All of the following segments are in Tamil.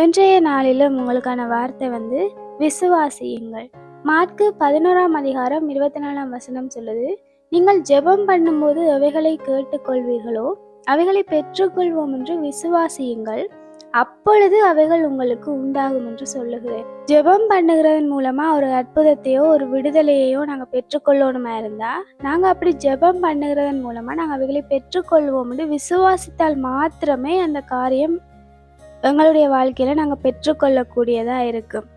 இன்றைய நாளிலும் உங்களுக்கான வார்த்தை வந்து விசுவாசியுங்கள். மார்க்கு பதினோராம் அதிகாரம் இருபத்தி நாலாம் வசனம் சொல்லுது நீங்கள் ஜெபம் பண்ணும்போது அவைகளை கேட்டுக்கொள்வீர்களோ? அவைகளை பெற்றுக்கொள்வோம் என்று விசுவாசியுங்கள். அப்பொழுது அவைகள் உங்களுக்கு உண்டாகும் என்று சொல்லுகிறேன் ஜெபம் பண்ணுகிறதன் மூலமா ஒரு அற்புதத்தையோ ஒரு விடுதலையையோ நாங்க பெற்றுக்கொள்ளணுமா இருந்தா நாங்க அப்படி ஜெபம் பண்ணுகிறதன் மூலமா நாங்க அவைகளை பெற்றுக்கொள்வோம் என்று விசுவாசித்தால் மாத்திரமே அந்த காரியம் எங்களுடைய வாழ்க்கையில் நாங்கள் பெற்றுக்கொள்ளக்கூடியதாக இருக்கும்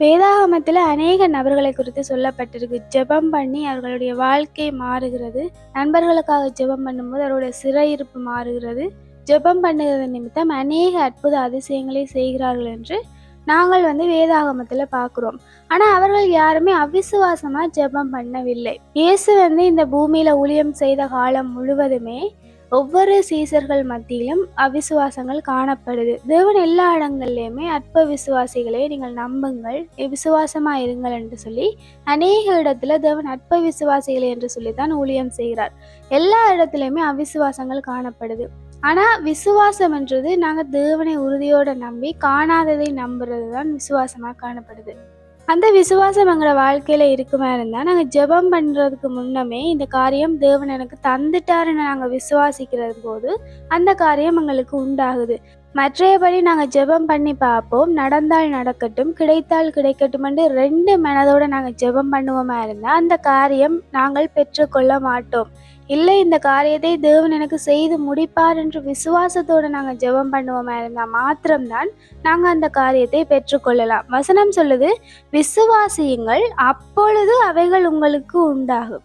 வேதாகமத்தில் அநேக நபர்களை குறித்து சொல்லப்பட்டிருக்கு. ஜெபம் பண்ணி அவர்களுடைய வாழ்க்கை மாறுகிறது. நண்பர்களுக்காக ஜெபம் பண்ணும்போது அவருடைய சிறையிருப்பு மாறுகிறது. ஜெபம் பண்ணுகிறது நிமித்தம் அநேக அற்புத அதிசயங்களை செய்கிறார்கள் என்று நாங்கள் வந்து வேதாகமத்தில் பார்க்குறோம் ஆனால் அவர்கள் யாருமே அவிசுவாசமாக ஜெபம் பண்ணவில்லை. இயேசு வந்து இந்த பூமியில் ஊழியம் செய்த காலம் முழுவதுமே ஒவ்வொரு சீசர்கள் மத்தியிலும் அவிசுவாசங்கள் காணப்படுது. தேவன் எல்லா இடங்கள்லையுமே அற்ப விசுவாசிகளை நீங்கள் நம்புங்கள் விசுவாசமாக இருங்கள் என்று சொல்லி அநேக இடத்துல தேவன் அற்ப விசுவாசிகளை என்று சொல்லித்தான் ஊழியம் செய்கிறார். எல்லா இடத்துலையுமே அவிசுவாசங்கள் காணப்படுது. ஆனால் விசுவாசம் என்றது நாங்கள் தேவனை உறுதியோடு நம்பி காணாததை நம்புறது தான் விசுவாசமாக காணப்படுது. அந்த விசுவாசம் எங்களோட வாழ்க்கையில் இருக்குமா இருந்தால் நாங்கள் ஜெபம் பண்ணுறதுக்கு முன்னமே இந்த காரியம் தேவன் எனக்கு தந்துட்டாருன்னு நாங்கள் விசுவாசிக்கிறது போது அந்த காரியம் எங்களுக்கு உண்டாகுது. மற்றையபடி நாங்கள் ஜெபம் பண்ணி பார்ப்போம். நடந்தால் நடக்கட்டும் கிடைத்தால் கிடைக்கட்டும் என்று ரெண்டு மனதோடு நாங்கள் ஜெபம் பண்ணுவோமா இருந்தால் அந்த காரியம் நாங்கள் பெற்றுக்கொள்ள மாட்டோம். இல்லை இந்த காரியத்தை தேவன் எனக்கு செய்து முடிப்பார் என்று விசுவாசத்தோடு நாங்கள் ஜெபம் பண்ணுவோமா இருந்தால் மாத்திரம்தான் நாங்கள் அந்த காரியத்தை பெற்றுக்கொள்ளலாம். வசனம் சொல்லுது விசுவாசியுங்கள் அப்பொழுது அவைகள் உங்களுக்கு உண்டாகும்.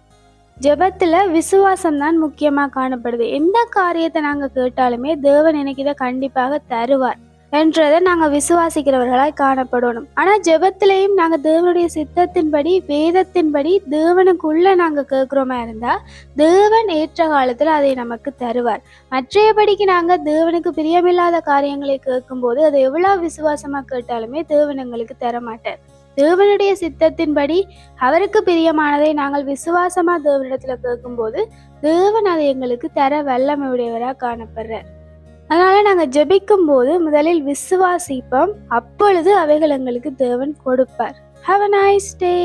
ஜெபத்தில் விசுவாசம் தான் முக்கியமாக காணப்படுது. எந்த காரியத்தை நாங்கள் கேட்டாலுமே தேவன் எனக்கு இதை கண்டிப்பாக தருவார் என்றதை நாங்கள் விசுவாசிக்கிறவர்களாய் காணப்படணும். ஆனால் ஜெபத்திலையும் நாங்கள் தேவனுடைய சித்தத்தின்படி வேதத்தின்படி தேவனுக்குள்ளே நாங்கள் கேட்குறோமா இருந்தால் தேவன் ஏற்ற காலத்தில் அதை நமக்கு தருவார். மற்றையபடிக்கு நாங்கள் தேவனுக்கு பிரியமில்லாத காரியங்களை கேட்கும்போது அதை எவ்வளோ விசுவாசமாக கேட்டாலுமே தேவன் எங்களுக்கு தர மாட்டார் தேவனுடைய சித்தத்தின்படி அவருக்கு பிரியமானதை நாங்கள் விசுவாசமா தேவனிடத்துல கேட்கும்போது தேவன் அதை எங்களுக்கு தர வல்லமை உடையவராக காணப்படுறார் அதனால நாங்க ஜெபிக்கும் போது முதலில் விசுவாசிப்போம். அப்பொழுது அவைகள் எங்களுக்கு தேவன் கொடுப்பார். Have a nice day